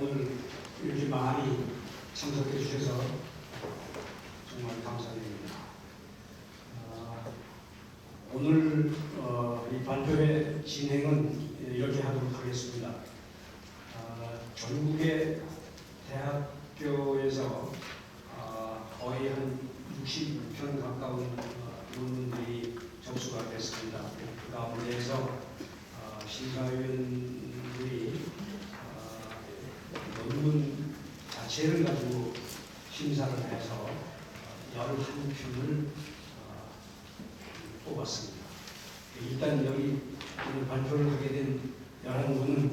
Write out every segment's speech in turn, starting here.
오늘 이렇게 많이 참석해 주셔서 정말 감사드립니다. 어, 오늘 어, 이 발표회 진행은 이렇게 하도록 하겠습니다. 어, 전국의 대학교에서 어, 거의 한 60편 가까운 어, 논문들이 접수가 됐습니다. 그 가운데에서 어, 심사위원 자체를 가지고 심사를 해서 11편을 어, 뽑았습니다. 일단 여기 오늘 발표를 하게 된 11분은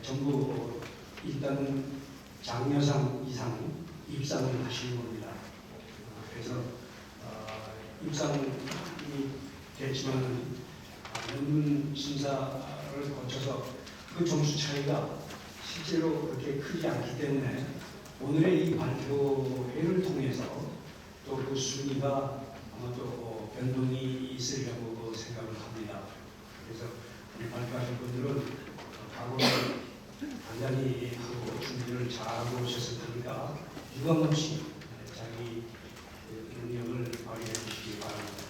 전부 일단은 장려상 이상 입상을 하시는 겁니다. 어, 그래서 어, 입상이 됐지만 논문 심사를 거쳐서 그 점수 차이가 실제로 그렇게 크지 않기 때문에 오늘의 이 발표회를 통해서 또 그 순위가 아마 또 변동이 있으리라고 생각을 합니다. 그래서 우리 발표하신 분들은 각오를 단단히 하고 준비를 잘하고 오셨을 테니까 유감없이 자기 능력을 발휘해 주시기 바랍니다.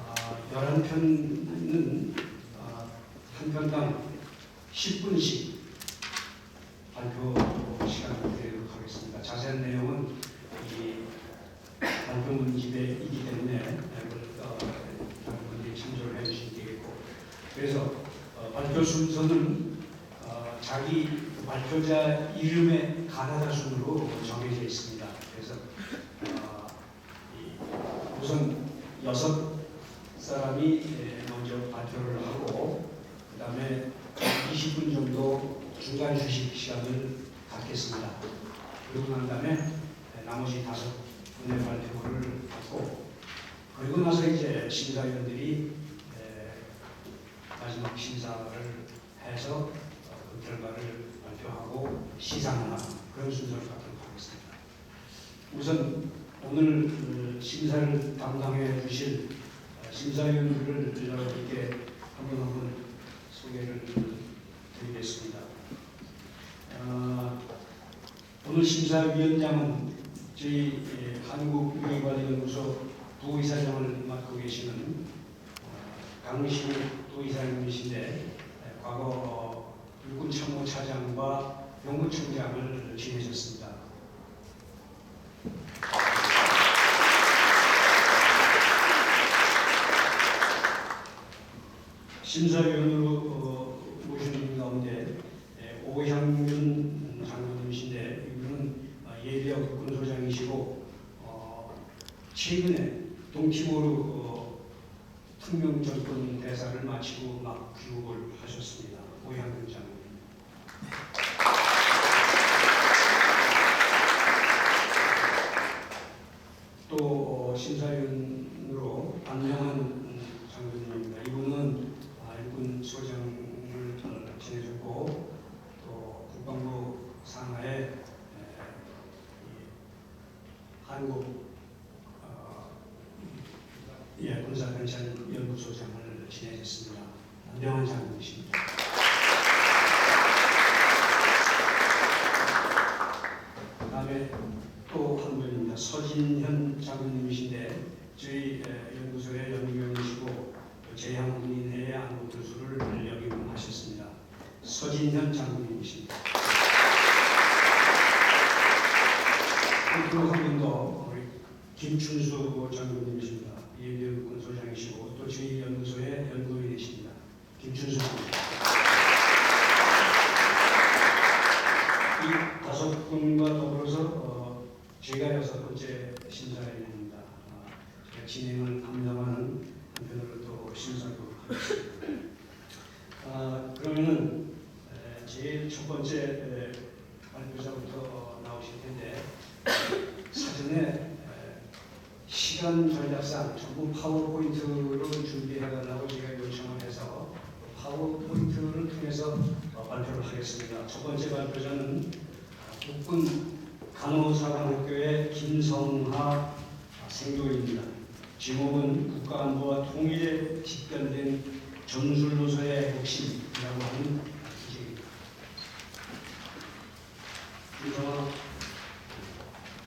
아, 11편은 아, 한 편당 10분씩 발표 하겠습니다. 자세한 내용은 이 문집에 있기 때문에 어, 여러분들이 참조를 해주시면 되겠고 그래서 어, 발표 순서는 어, 자기 발표자 이름의 가나다 순으로 정해져 있습니다. 그래서 어, 이 우선 여섯 사람이 예, 먼저 발표를 하고 그 다음에 20분 정도 중간 휴식 시간을 갖겠습니다. 그리고 난 다음에 예, 나머지 다섯 분의 발표를 받고 그리고 나서 이제 심사위원들이 에, 마지막 심사를 해서 어, 그 결과를 발표하고 시상하는 그런 순서를 갖도록 하겠습니다. 우선 오늘 그 심사를 담당해 주실 어, 심사위원들을 여러분께 한분 한분 소개를 드리겠습니다. 어, 오늘 심사위원장은 저희 예, 한국의관연구소 부의사장을 맡고 계시는 어, 강신우 부의사님이신데 예, 과거 어, 육군 참모 차장과 병무청장을 지내셨습니다. 심사위원으로 어, 모시는 가운데 예, 오향윤 장관님이신데 이분은 어, 예비역 군소장이시고 어, 최근에 동티모르 어, 특명 정권 대사를 마치고 막 귀국을 하셨습니다. 오향윤 장관님. 또 어, 심사위원으로 안명한 장군님입니다. 이분은 아, 일군 소장을 지내셨고 또 국방부 산하에 에, 이 한국 어, 예, 군사경찰 연구소장을 지내셨습니다. 안명한 장군이십니다. 그다음에 또 한 분입니다. 서진현 장군님이신데 저희 에, 연구소의 연구원이시고 제향군인회의 안보교수를 역임하셨습니다. 서진현 장군님이십니다. 그리고 한분더 우리 김춘수 장군님이십니다. 예비군 소장이시고 또 저희 연구소의 연구원이십니다. 김춘수. 이 다섯 분과 더불어서 어, 제가 여섯 번째 심사위원입니다. 어, 제가 진행을 감당하는 한편으로 또 심사도 하겠습니다. 아, 그러면은 에, 제일 첫 번째 에, 발표자부터 어, 나오실 텐데 사전에 에, 시간 전략상 전부 파워포인트로 준비해달라고 제가 요청을 해서 파워포인트를 통해서 어, 발표를 하겠습니다. 첫 번째 발표자는 어, 국군 간호사관학교의 김성하 생도입니다. 제목은 국가안보와 통일에 직결된 전술로서의 핵심이라고 하는